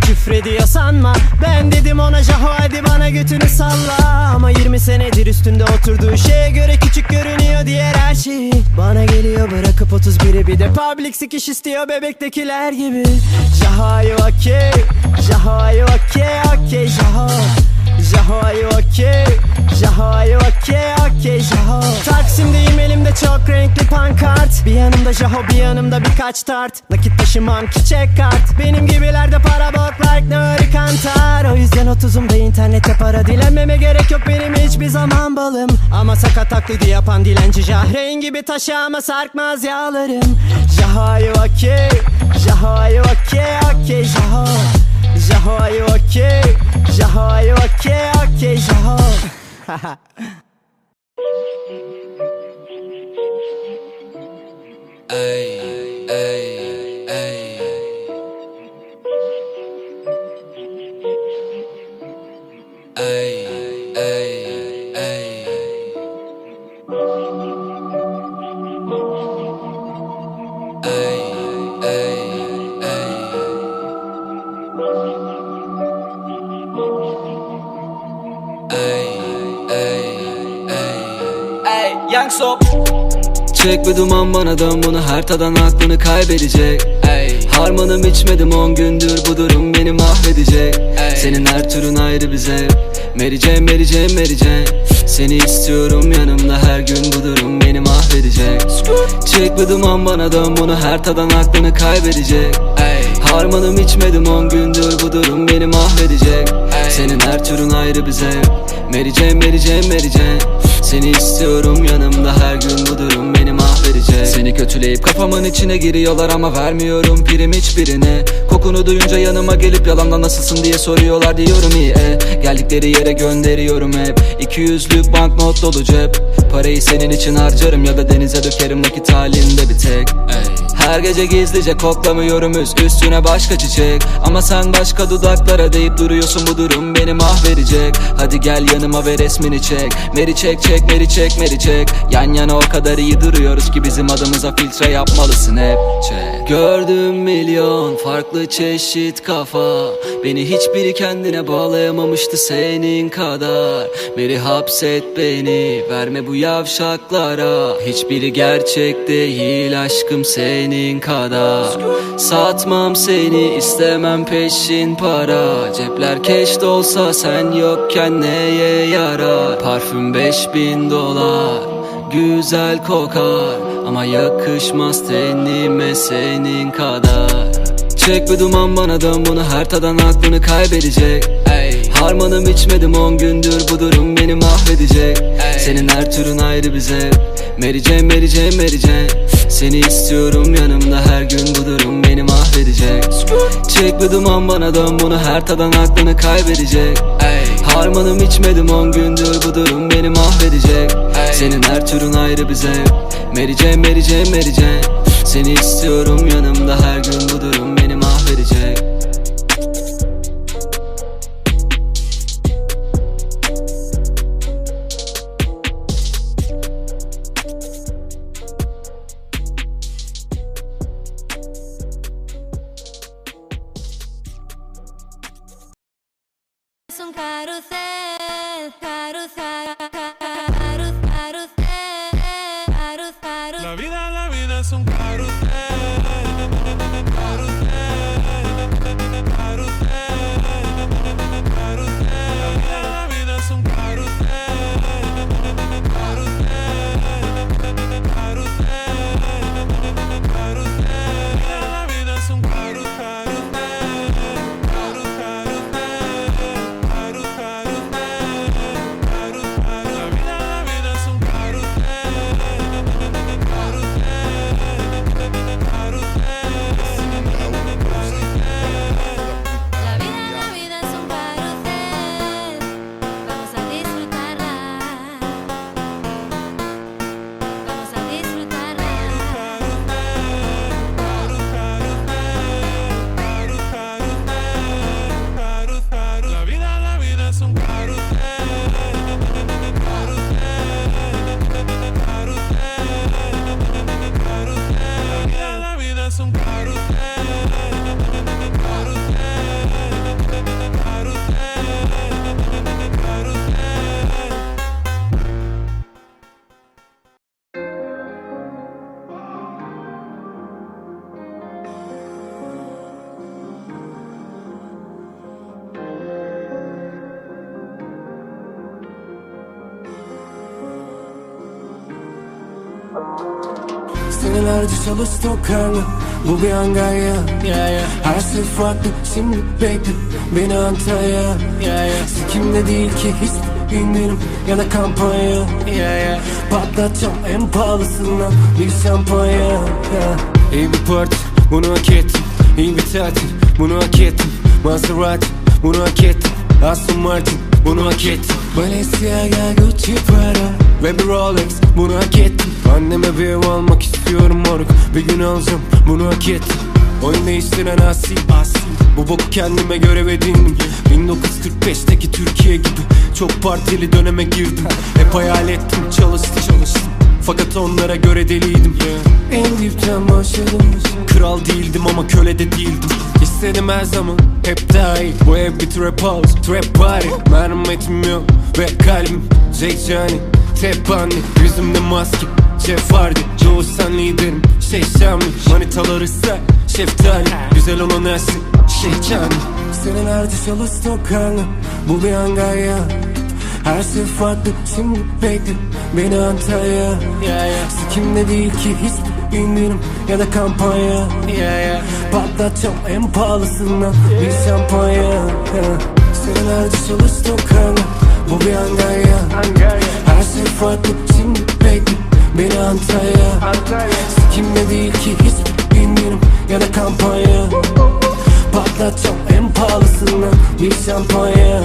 küfrediyor sanma Ben dedim ona Jaho hadi bana götünü salla Ama 20 senedir üstünde oturduğu şeye göre küçük görünüyor diğer her şey Bana geliyor bırakıp 31'i bir de public sikiş istiyor bebektekiler gibi Jaho are you? Jaho are you okay? Jaho Jaho are you? Jaho are you okay? Jaho Taksim'deyim elimde çok renkli pankart Bir yanımda Jaho bir yanımda birkaç tart Nakit taşımam check kart Benim gibilerde para bok like Nuri Kantar O yüzden otuzumda internette para dilenmeme gerek yok benim hiçbir zaman balım Ama sakat taklidi yapan dilenci Jahreyn gibi taşı ama sarkmaz yağlarım Jaho are you okay? Jaho are you okay? Okay Jaho Jaho are you okay? Jaho are you okay? Okay Jaho Ey, ey. Ey, Young Sop. Çek bir duman bana dön bunu her tadan aklını kaybedecek Ey. Harmanım içmedim on gündür bu durum beni mahvedecek Ey. Senin her türün ayrı bize Jane, Mary Jane Seni istiyorum yanımda her gün bu durum beni mahvedecek Çek bir duman bana dön bunu her tadan aklını kaybedecek Ey. Harmanım içmedim on gündür bu durum beni mahvedecek Ey. Senin her türün ayrı bize Jane, Mary Jane Seni istiyorum yanımda her gün bu durum beni mahvedecek. Seni kötüleyip kafamın içine giriyorlar ama vermiyorum prim hiçbirine. Kokunu duyunca yanıma gelip yalanla nasılsın diye soruyorlar diyorum iyi e. Geldikleri yere gönderiyorum hep. 200'lük banknot dolu cep. Parayı senin için harcarım ya da denize dökerim nakit halinde bir tek Her gece gizlice koklamıyorum üst üstüne başka çiçek. Ama sen başka dudaklara deyip duruyorsun bu durum beni mahvedecek. Hadi gel yanıma ve resmini çek. Meri çek çek meri çek meri çek. Yan yana o kadar iyi duruyoruz ki bizim adımıza filtre yapmalısın hep. Çek. Gördüm milyon farklı çeşit kafa. Beni hiçbiri kendine bağlayamamıştı senin kadar. Meri hapset beni verme bu yavşaklara. Hiçbiri gerçek değil aşkım senin kadar. Satmam seni istemem peşin para. Cepler keş dolsa sen yokken neye yarar? Parfüm 5000 dolar güzel kokar. Ama yakışmaz tenime senin kadar. Çek bir duman bana dön bunu her tadan aklını kaybedecek. Ey. Harmanım içmedim on gündür bu durum beni mahvedecek. Ey. Senin her türün ayrı bize Jane, Mary Jane Seni istiyorum yanımda her gün bu durum beni mahvedecek Çek bir duman bana dön bunu her tadan aklını kaybedecek. Harmanım içmedim on gündür bu durum beni mahvedecek. Senin her türün ayrı bize Mary Jane, Mary un carrusel, carrusel, carrusel, carrusel, carrusel. La vida, la vida es un carrusel. Carrusel. Maruzel Senelerce çalıştık karnı Bu bir Angarya Her şey farklı. Şimdi bekle Beni Antalya Sikimde değil ki hiç indirim ya da kampanya. Patlatacağım en pahalısından bir şampanya. İyi bir parti bunu hak ettim. İyi bir tatil bunu hak ettim. Maserati bunu hak ettim. Aston Martin bunu hak ettim Balenciaga Gucci Prada. Ve bir Rolex bunu hak ettim Anneme bir ev almak istiyorum moruk. Bir gün alacağım bunu hak ettim Oyun değiştiren asi Bu boku kendime göre edindim. 1945'teki Türkiye gibi Çok partili döneme girdim. Hep hayal ettim çalıştım çalıştım fakat onlara göre deliydim En dipten başladım Kral değildim ama köle de değildim. İstedim her zaman hep daha iyi. Bu ev bir trap house, trap party. Merhametim yok ve kalbim Jake Johnny, Tep anne Yüzümde maske, Jeff Hardy Doğuştan liderim, şey Şamli Manitaları say, şeftali. Güzel olan her şey, şey Johnny Senelerce çalıştık karnı Bu bir Angarya her şey farklı şimdi bekle Beni Antalya Sikimde değil ki hiçbir indirim ya da kampanya. Patlatacağım en pahalısından bir şampanya. Senelerce çalıştım karnı Bu bir Angarya Her şey farklı şimdi bekle Beni Antalya. Sikimde değil ki hiçbir indirim ya da kampanya. Patlatacağım en pahalısından bir şampanya